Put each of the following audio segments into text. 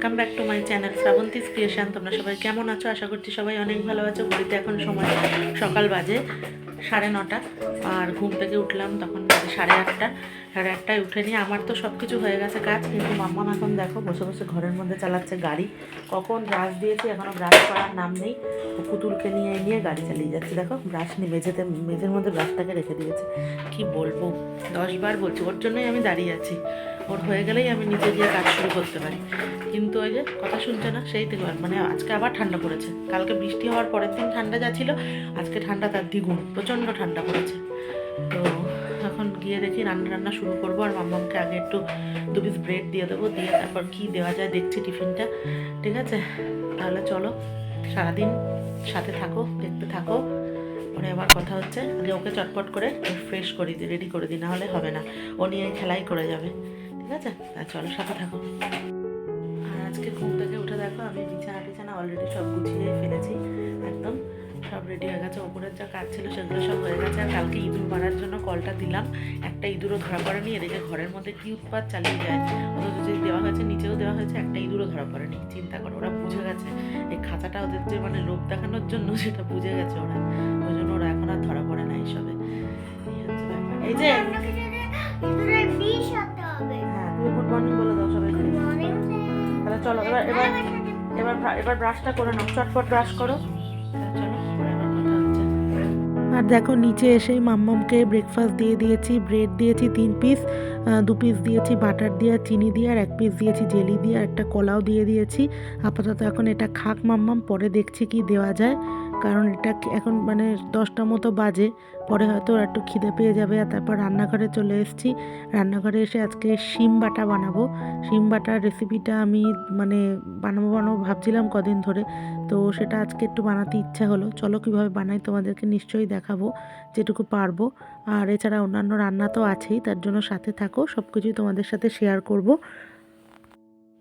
Welcome back to my channel Shrabanti's creation তোমরা সবাই কেমন আছো? আশা করছি সবাই অনেক ভালো আছো। ঘড়িতে এখন সময় সকাল বাজে, সাড়ে নটা। আর ঘুম থেকে উঠলাম তখন সাড়ে আটটা। সাড়ে আটটায় উঠে নিয়ে আমার তো সব কিছু হয়ে গেছে কাজ, কিন্তু মাম্মা এখন দেখো, বসে বসে ঘরের মধ্যে চালাচ্ছে গাড়ি। কখন ব্রাশ দিয়েছি এখনও ব্রাশ করার নাম নেই। পুতুলকে নিয়ে নিয়ে গাড়ি চালিয়ে যাচ্ছে। দেখো ব্রাশ নিয়ে মেঝেতে, মেঝের মধ্যে ব্রাশটাকে রেখে দিয়েছে। কি বলব? দশবার বলছি, ওর জন্যই আমি দাঁড়িয়ে আছি। ওর হয়ে গেলেই আমি নিজে গিয়ে কাজ শুরু করতে পারি। কিন্তু ওই যে কথা শুনছে না, সেই থেকে মানে আজকে আবার ঠান্ডা পড়েছে। কালকে বৃষ্টি হওয়ার পরের দিন ঠান্ডা যা ছিল, আজকে ঠান্ডা তার দ্বিগুণ, প্রচণ্ড ঠান্ডা পড়েছে। তো এখন গিয়ে দেখি রান্না রান্না শুরু করব, আর মাম্মামকে আগে একটু দু পিস ব্রেড দিয়ে দেবো, দিয়ে তারপর কী দেওয়া যায় দেখছি টিফিনটা, ঠিক আছে? তাহলে চলো, সারাদিন সাথে থাকো, দেখতে থাকো। পরে আবার কথা হচ্ছে, আগে ওকে চটপট করে ফ্রেশ করে দিই রেডি করে দিই নাহলে হবে না। ও নিয়ে খেলাই করে যাবে। ঠিক আছে? তা চলো সাথে থাকো। আর আজকে ঘুম থেকে উঠে দেখো, আমি বিছানা টিছানা অলরেডি সব গুছিয়ে ফেলেছি। একদম সব রেডি হয়ে গেছে। ওপরের যা কাজ ছিল সেগুলো সব হয়ে গেছে। আর কালকে ইঁদুর মারার জন্য কলটা দিলাম। একটা ইঁদুরও ধরা পড়েনি। এদিকে ঘরের মধ্যে কি উৎপাত চালিয়ে যায়, অথচ যদি দেওয়া হয়েছে, নিচেও দেওয়া হয়েছে, একটা ইঁদুরও ধরা পড়েনি। চিন্তা করো, ওরা বুঝে গেছে। এই খাঁচাটা ওদের যে মানে লোভ দেখানোর জন্য সেটা বুঝে গেছে ওরা। ওই জন্য ওরা এখন আর ধরা পড়ে না এইসবে। এই যে এবার এবার এবার এবার ব্রাশটা করে নাও। চটপট ব্রাশ করো। আর দেখো, নিচে এসেই মাম্মামকে ব্রেকফাস্ট দিয়ে দিয়েছি ব্রেড দিয়েছি তিন পিস দু পিস দিয়েছি বাটার দিয়ে, চিনি দিয়ে, আর এক পিস দিয়েছি জেলি দিয়ে, আর একটা কলাও দিয়ে দিয়েছি। আপাতত এখন এটা খাক মাম্মাম, পরে দেখছি কি দেওয়া যায়। কারণ এটা এখন মানে দশটা মতো বাজে, পরে হয়তো ওর একটু খিদে পেয়ে যাবে আর তারপর রান্নাঘরে চলে এসেছি। রান্নাঘরে এসে আজকে শিম বাটা বানাবো। শিম বাটার রেসিপিটা আমি মানে বানাবো বানাবো ভাবছিলাম কদিন ধরে, তো সেটা আজকে একটু বানাতে ইচ্ছা হলো। চলো কীভাবে বানাই তোমাদেরকে নিশ্চয়ই দেখাবো, যেটুকু পারব। আর এছাড়া অন্যান্য রান্না তো আছেই, তার জন্য সাথে থাকো সব কিছুই তোমাদের সাথে শেয়ার করব।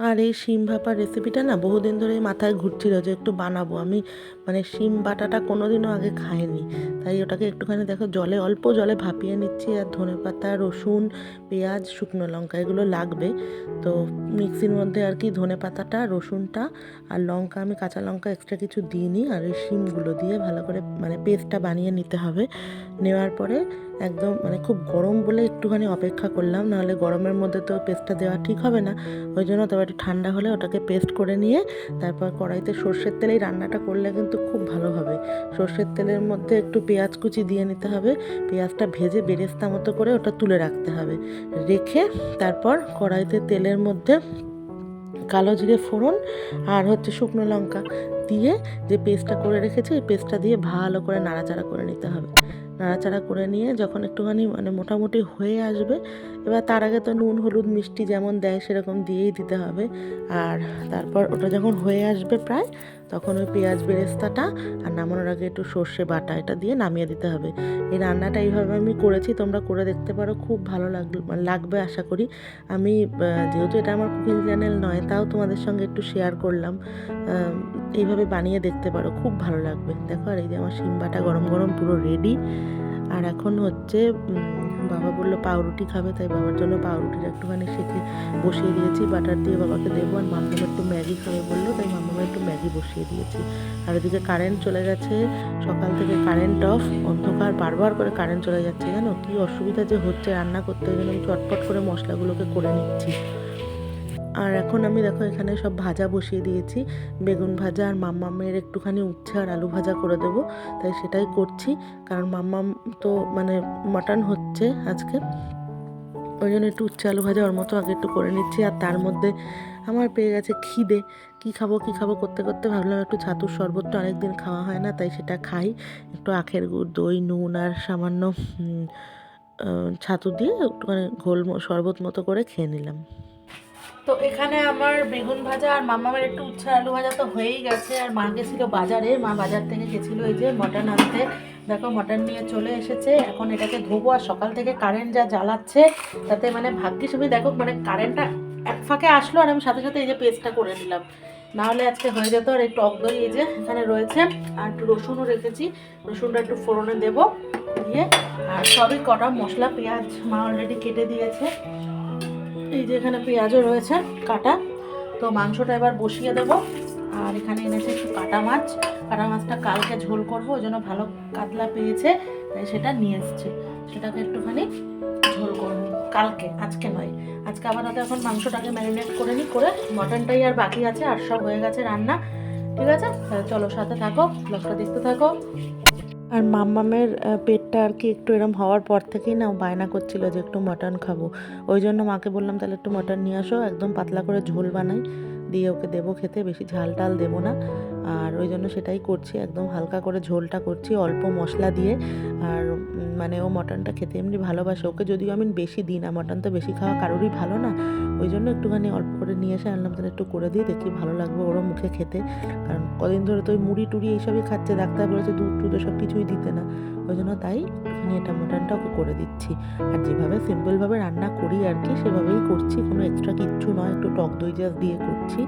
আর এই শিম ভাপার রেসিপিটা না বহুদিন ধরে মাথায় ঘুরছিল যে একটু বানাবো। আমি মানে শিম বাটাটা কোনোদিনও আগে খাইনি। তাই ওটাকে একটুখানি দেখো, জলে, অল্প জলে ভাপিয়ে নিচ্ছি। আর ধনে পাতা রসুন, পেঁয়াজ, শুকনো লঙ্কা, এগুলো লাগবে। তো মিক্সির মধ্যে আর কি ধনে পাতাটা রসুনটা আর লঙ্কা, আমি কাঁচা লঙ্কা এক্সট্রা কিছু দিইনি। আর এই শিমগুলো দিয়ে ভালো করে মানে পেস্টটা বানিয়ে নিতে হবে। নেওয়ার পরে একদম মানে খুব গরম বলে একটুখানি অপেক্ষা করলাম, নাহলে গরমের মধ্যে তো পেস্টটা দেওয়া ঠিক হবে না। ওই জন্য তবে একটু ঠান্ডা হলে ওটাকে পেস্ট করে নিয়ে, তারপর কড়াইতে সর্ষের তেলেই রান্নাটা করলে কিন্তু খুব ভালো হবে। সর্ষের তেলের মধ্যে একটু পেঁয়াজ কুচি দিয়ে নিতে হবে। পেঁয়াজটা ভেজে বেরেস্তা মতো করে ওটা তুলে রাখতে হবে। রেখে তারপর কড়াইতে তেলের মধ্যে কালো জিরে ফোড়ন আর হচ্ছে শুকনো লঙ্কা দিয়ে যে পেস্টটা করে রেখেছি এই পেস্টটা দিয়ে ভালো করে নাড়াচাড়া করে নিতে হবে। নাড়াচাড়া করে নিয়ে যখন একটুখানি মানে মোটামুটি হয়ে আসবে, এবার তার আগে তো নুন, হলুদ, মিষ্টি যেমন দেয় সেরকম দিয়েই দিতে হবে। আর তারপর ওটা যখন হয়ে আসবে প্রায়, তখন ওই পেঁয়াজ বেরেস্তাটা আর নামানোর আগে একটু সর্ষে বাটা এটা দিয়ে নামিয়ে দিতে হবে। এই রান্নাটা এইভাবে আমি করেছি, তোমরা করে দেখতে পারো, খুব ভালো লাগবে লাগবে আশা করি। আমি যেহেতু এটা আমার কুকিং চ্যানেল নয়, তাও তোমাদের সঙ্গে একটু শেয়ার করলাম। এইভাবে বানিয়ে দেখতে পারো, খুব ভালো লাগবে। দেখো, আর এই যে আমার শিমবাটা গরম গরম পুরো রেডি আর এখন হচ্ছে বাবা বলল পাউরুটি খাবে, তাই বাবার জন্য পাউরুটির একটুখানি সেকে বসিয়ে দিয়েছি। বাটার দিয়ে বাবাকে দেবো, আর মাম্মাম একটু ম্যাগি খাবে বলল, তাই মাম্মাম একটু ম্যাগি বসিয়ে দিয়েছি। আর এদিকে কারেন্ট চলে গেছে, সকাল থেকে কারেন্ট অফ অন্ধকার, বারবার করে কারেন্ট চলে যাচ্ছে, জানো? কি অসুবিধা যে হচ্ছে, রান্না করতে গেলে আমি চটপট করে মশলাগুলোকে করে নিচ্ছি। আর এখন আমি দেখো এখানে সব ভাজা বসিয়ে দিয়েছি, বেগুন ভাজা আর মাম্মামের একটুখানি উচ্ছে আর আলু ভাজা করে দেবো, তাই সেটাই করছি। কারণ মাম্মাম তো মানে মাটন হচ্ছে আজকে, ওই জন্য একটু উচ্ছে আলু ভাজা ওর মতো আগে একটু করে নিচ্ছি। আর তার মধ্যে আমার পেয়ে গেছে খিদে, কি খাব কি খাব করতে করতে ভাবলাম একটু ছাতুর শরবত শরবতটা অনেকদিন খাওয়া হয় না, তাই সেটা খাই। একটু আখের গুড়, দই, নুন আর সামান্য ছাতু দিয়ে একটুখানি ঘোল শরবত মতো করে খেয়ে নিলাম। তো এখানে আমার বেগুন ভাজা আর মামামের একটু উচ্ছে আলু ভাজা তো হয়েই গেছে, আর মা গেছিল বাজারে, মা বাজার থেকে গেছিল এই যে মটন আনতে। দেখো, মটন নিয়ে চলে এসেছে, এখন এটাকে ধোবো, আর সকাল থেকে কারেন্ট যা জ্বালাচ্ছে, তাতে মানে ভাগ্যিস আমি দেখো মানে কারেন্টটা এক ফাঁকে আসলো, আর আমি সাথে সাথে এই যে পেস্টটা করে নিলাম। নাহলে আজকে হয়ে যেত আর একটু টক দই এই যে এখানে রয়েছে, আর একটু রসুনও রেখেছি, রসুনটা একটু ফোড়নে দেবো, দিয়ে, আর সবই কটা মশলা, পেঁয়াজ মা অলরেডি কেটে দিয়েছে। এই যে এখানে পেঁয়াজও রয়েছে, কাটা। তো মাংসটা এবার বসিয়ে দেবো। আর এখানে এনেছে একটু কাটা মাছ। কাটা মাছটা কালকে ঝোল করব, ওই জন্য ভালো কাতলা পেয়েছে, তাই সেটা নিয়ে এসছে। সেটাকে একটুখানি ঝোল করব। কালকে, আজকে নয়। আজকে আপাতত এখন মাংসটাকে ম্যারিনেট করে নিই, করে মটনটাই আর বাকি আছে, আর সব হয়ে গেছে রান্না। ঠিক আছে? চলো সাথে থাকো, ব্লগটা দেখতে থাকো। আর মাম্মামের পেটটা আর কি একটু এরম হওয়ার পর থেকেই না বায়না করছিল যে একটু মটন খাব। ওই জন্য মাকে বললাম, তাহলে একটু মটন নিয়ে আসো, একদম পাতলা করে ঝোল বানাই। দিয়ে ওকে দেবো খেতে, বেশি ঝাল টাল দেবো না। আর ওই জন্য সেটাই করছি, একদম হালকা করে ঝোলটা করছি, অল্প মশলা দিয়ে। আর মানে ও মটনটা খেতে এমনি ভালোবাসে। ওকে যদিও আমি বেশি দিই না, মটন তো বেশি খাওয়া কারোরই ভালো না। ওই জন্য একটুখানি অল্প করে নিয়ে এসে আনলাম, তাহলে একটু করে দিই, দেখি ভালো লাগবে ওরও মুখে খেতে। কারণ কদিন ধরে তো ওই মুড়ি টুড়ি এইসবই খাচ্ছে, ডাক্তার বলেছে দুধ টুধ সব কিছুই দিতে না। ওই জন্য তাই একটুখানি এটা মটনটা ওকে করে দিচ্ছি। আর যেভাবে সিম্পলভাবে রান্না করি আর কি, সেভাবেই করছি, কোনো এক্সট্রা কিচ্ছু নয়, একটু টক দই জাস্ট দিয়ে করছি।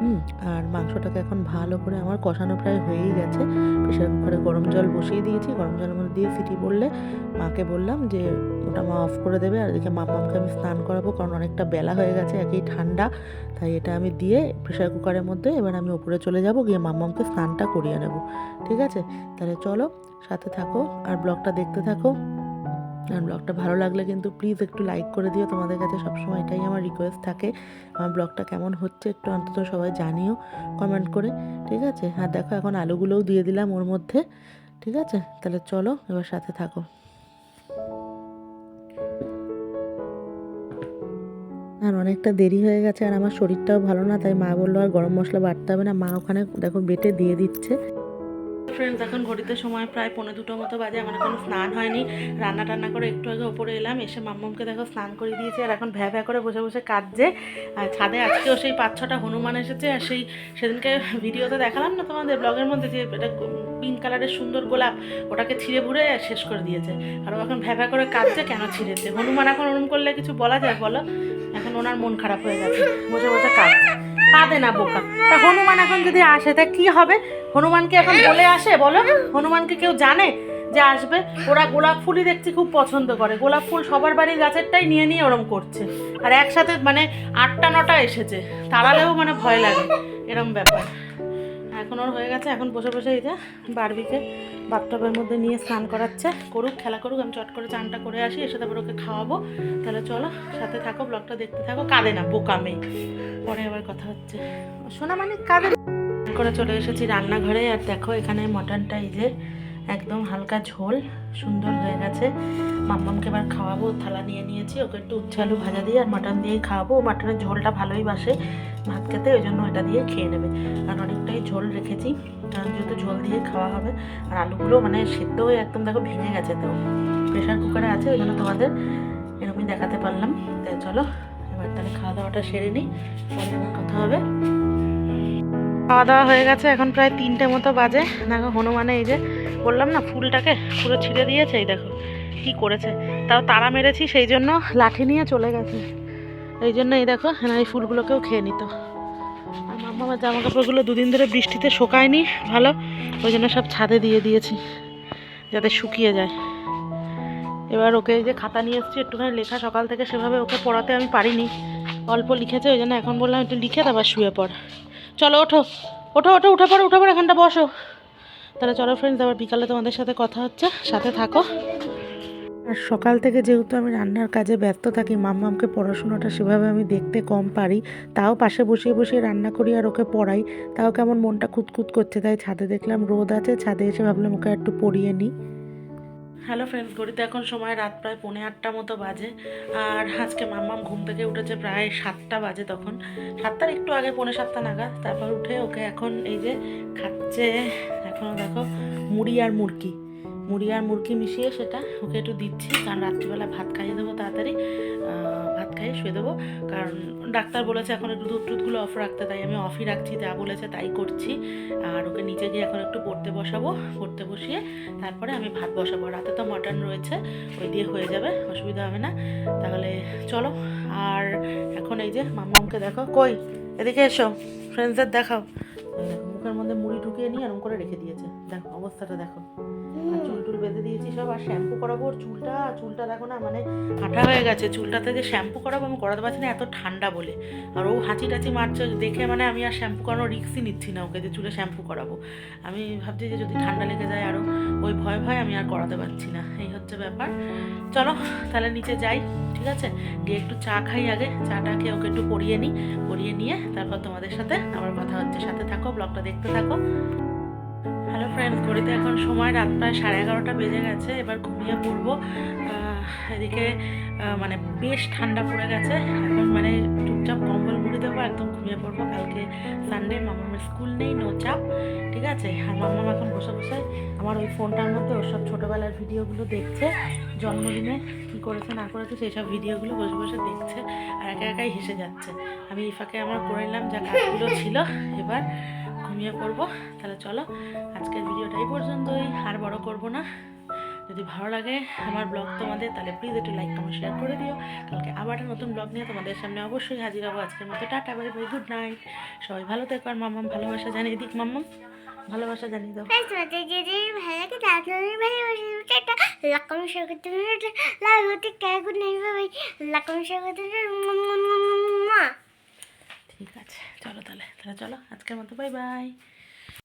হুম। আর মাংসটাকে এখন ভালো করে আমার কষানো প্রায় হয়েই গেছে। প্রেশার কুকারে গরম জল বসিয়ে দিয়েছি। গরম জলের মধ্যে দিয়ে সিটি বললে মাকে বললাম যে, ওটা মা অফ করে দেবে আর এদিকে মাম্মামকে আমি স্নান করাবো কারণ অনেকটা বেলা হয়ে গেছে, একই ঠান্ডা। তাই এটা আমি দিয়ে প্রেশার কুকারের মধ্যে এবার আমি ওপরে চলে যাব, গিয়ে মাম্মামকে স্নানটা করিয়ে নেব। ঠিক আছে? তাহলে চলো, সাথে থাকো আর ব্লগটা দেখতে থাকো। আর ব্লগটা ভালো লাগলে কিন্তু প্লিজ একটু লাইক করে দিও। তোমাদের কাছে সবসময় এটাই আমার রিকোয়েস্ট থাকে। আমার ব্লগটা কেমন হচ্ছে একটু অন্তত সবাই জানিও কমেন্ট করে, ঠিক আছে? আর দেখো এখন আলুগুলোও দিয়ে দিলাম ওর মধ্যে, ঠিক আছে? তাহলে চলো, এবার সাথে থাকো। আর অনেকটা দেরি হয়ে গেছে আর আমার শরীরটাও ভালো না, তাই মা বলল আর গরম মশলা বাটতে হবে না। মা ওখানে দেখো বেটে দিয়ে দিচ্ছে। ফ্রেন্ডস এখন ঘড়িতে সময় প্রায় পনেরো দুটো মতো বাজে আমার এখনও স্নান হয়নি। রান্না টান্না করে একটু আগে ওপরে এলাম, এসে মাম্মামকে দেখো স্নান করে দিয়েছি, আর এখন ভ্যা ভ্যা করে বসে বসে কাঁদছে। আর ছাদে আজকেও সেই পাঁচ ছটা হনুমান এসেছে, আর সেই সেদিনকে ভিডিওতে দেখালাম না তোমাদের ব্লগের মধ্যে যে এটা পিঙ্ক কালারের সুন্দর গোলাপ, ওটাকে ছিঁড়ে ভুড়ে শেষ করে দিয়েছে। আর ও এখন ভ্যা করে কাঁদছে, কেন ছিঁড়েছে? হনুমান এখন ওরম করলে কিছু বলা যায় বলো? এখন ওনার মন খারাপ হয়ে গেছে বসে বসে কাঁদছে। কাঁদে না বোকা। তা হনুমান এখন যদি আসে, তা কি হবে? হনুমানকে এখন বলে আসে? বলো। হনুমানকে কেউ জানে যে আসবে? ওরা গোলাপ ফুলই দেখছি খুব পছন্দ করে। গোলাপ ফুল সবার বাড়ির গাছেরটাই নিয়ে নিয়ে ওরম করছে। আর একসাথে মানে আটটা, নটা এসেছে। তাড়ালেও মানে ভয় লাগে। এরম ব্যাপার। এখন ওর হয়ে গেছে, এখন বসে বসে এই যে বারবিকে বাথটবের মধ্যে নিয়ে স্নান করাচ্ছে। করুক, খেলা করুক, আমি চট করে চানটা করে আসি, এসে তারপর ওকে খাওয়াবো। তাহলে চলো, সাথে থাকো ব্লগটা দেখতে থাকো। কাঁদে না, বোকা মেয়ে। পরে আবার কথা হচ্ছে। শোনা মানে কাঁদে করে চলে এসেছি রান্নাঘরে, আর দেখো এখানে মটনটা এই যে একদম হালকা ঝোল, সুন্দর হয়ে গেছে। মাম্মামকে এবার খাওয়াবো, থালা নিয়ে নিয়েছি, ওকে একটু উচ্ছে আলু ভাজা দিয়ে আর মাটন দিয়েই খাওয়াবো। মাটনের ঝোলটা ভালোই বাসে ভাত খেতে, ওই জন্য এটা দিয়ে খেয়ে নেবে। আর অনেকটাই ঝোল রেখেছি, কারণ যেহেতু ঝোল দিয়ে খাওয়া হবে। আর আলুগুলো মানে সেদ্ধ হয়ে একদম দেখো ভেঙে গেছে তো প্রেশার কুকারে আছে, ওই জন্য তোমাদের এরকমই দেখাতে পারলাম। তাই চলো, এবার তাহলে খাওয়া দাওয়াটা সেরে নিই, পরে কথা হবে। খাওয়া দাওয়া হয়ে গেছে, এখন প্রায় তিনটে মতো বাজে। দেখো হনুমানে এই যে বললাম না, ফুলটাকে পুরো ছিঁড়ে দিয়েছে, এই দেখো কি করেছে। তাও তারা মেরেছি, সেই জন্য লাঠি নিয়ে চলে গেছে। এই জন্য এই দেখো এই ফুলগুলোকেও খেয়ে নিত। আমার জামা কাপড়গুলো দুদিন ধরে বৃষ্টিতে শোকায়নি, ভালো, ওই জন্য সব ছাদে দিয়ে দিয়েছি, যাতে শুকিয়ে যায়। এবার ওকে যে খাতা নিয়ে এসেছি, একটুখানি লেখা, সকাল থেকে সেভাবে ওকে পড়াতে আমি পারিনি। অল্প লিখেছে, ওই জন্য এখন বললাম একটু লিখে তারপর শুয়ে পড়। চলো, ওঠো। ওঠো ওঠো, উঠে পড়ো উঠে পড়ো, এখানটা বসো। তাহলে চলো ফ্রেন্ডস আবার বিকালে তোমাদের সাথে কথা হচ্ছে। সাথে থাকো। আর সকাল থেকে যেহেতু আমি রান্নার কাজে ব্যস্ত থাকি, মাম্মামকে পড়াশোনাটা সেভাবে আমি দেখতে কম পারি। তাও পাশে বসিয়ে বসিয়ে রান্না করি আর ওকে পড়াই। তাও কেমন মনটা খুঁতখুত করছে, তাই ছাদে দেখলাম রোদ আছে, ছাদে এসে ভাবলাম ওকে একটু পড়িয়ে নিই। হ্যালো ফ্রেন্ডস ঘড়িতে এখন সময় রাত প্রায় পৌনে আটটা মতো বাজে। আর আজকে মাম্মাম ঘুম থেকে উঠেছে প্রায় সাতটা বাজে তখন। সাতটার একটু আগে, পৌনে সাতটা নাগাদ। তারপর উঠে ওকে এখন এই যে খাচ্ছে। এখনও দেখো, মুড়ি আর মুরকি মুড়ি আর মুরকি মিশিয়ে সেটা ওকে একটু দিচ্ছি। কারণ রাত্রিবেলা ভাত খাইয়ে দেবো তাড়াতাড়ি। খাইয়ে শুয়ে দেবো। কারণ ডাক্তার বলেছে এখন একটু দুধ টুধগুলো অফ রাখতে, তাই আমি অফই রাখছি, যা বলেছে তাই করছি। আর ওকে নিচে গিয়ে এখন একটু পড়তে বসাবো, পড়তে বসিয়ে তারপরে আমি ভাত বসাবো। রাতে তো মটন রয়েছে, ওই দিয়ে হয়ে যাবে, অসুবিধা হবে না। তাহলে চলো, আর এখন এই যে মাম্মামকে দেখো কই? এদিকে এসো ফ্রেন্ডসদের দেখাও। মুখের মধ্যে মুড়ি ঢুকিয়ে নিয়ে এরকম করে রেখে দিয়েছে। দেখো, অবস্থাটা দেখো। আর চুল টুল বেঁধে দিয়েছি সব, আর শ্যাম্পু করাবো ওর চুলটা। চুলটা দেখো না মানে আঠা হয়ে গেছে। চুলটাতে যে শ্যাম্পু করাবো আমি করাতে পারছি না, এত ঠান্ডা বলে। আর ও হাঁচি টাচি মারছে, দেখে মানে আমি আর শ্যাম্পু করানোর রিক্সই নিচ্ছি না ওকে যে চুলে শ্যাম্পু করাবো। আমি ভাবছি যে যদি ঠান্ডা লেগে যায় আরও ওই ভয় ভয় আমি আর করাতে পারছি না। এই হচ্ছে ব্যাপার। চলো, তাহলে নিচে যাই, ঠিক আছে? গিয়ে একটু চা খাই আগে। চাটা খেয়ে ওকে একটু পরিয়ে নিই, পরিয়ে নিয়ে তারপর তোমাদের সাথে আবার কথা হচ্ছে। সাথে থাকো, ব্লগটা দেখতে থাকো। হ্যালো ফ্রেন্ডস ঘড়িতে এখন সময় রাত প্রায় সাড়ে এগারোটা বেজে গেছে, এবার ঘুমিয়ে পড়ব। এদিকে মানে বেশ ঠান্ডা পড়ে গেছে। এখন মানে চুপচাপ কম্বল মুড়ে দেবো, একদম ঘুমিয়ে পড়ব। কালকে সানডে মামামের স্কুল নেই নো চাপ, ঠিক আছে? আর মামাম এখন বসে বসে আমার ওই ফোনটার মধ্যে ওর সব ছোটোবেলার ভিডিওগুলো দেখছে, জন্মদিনে কী করেছে, না করেছে, সেই সব ভিডিওগুলো বসে বসে দেখছে আর একা একাই হেসে যাচ্ছে। আমি এই ফাঁকে আমার করে নিলাম যা কাজগুলো ছিল, এবার ঘুমিয়ে পড়ব। তাহলে চলো আজকের ভিডিওটা এই পর্যন্তই। আর বড় করব না। যদি ভালো লাগে আমার ব্লগ তোমাদের তাহলে প্লিজ একটু লাইক কমেন্ট শেয়ার করে দিও। কালকে আবার একটা নতুন ব্লগ নিয়ে তোমাদের সামনে অবশ্যই হাজির হব। আজকের মতো tata bye bye good night সবাই ভালো থেকো আর মাম্মাম ভালোবাসা জানিয়ে দিক। মাম্মাম ভালোবাসা জানিয়ে দাও। ঠিক আছে। চলো তাহলে তাহলে চলো আজকের মতো বাই বাই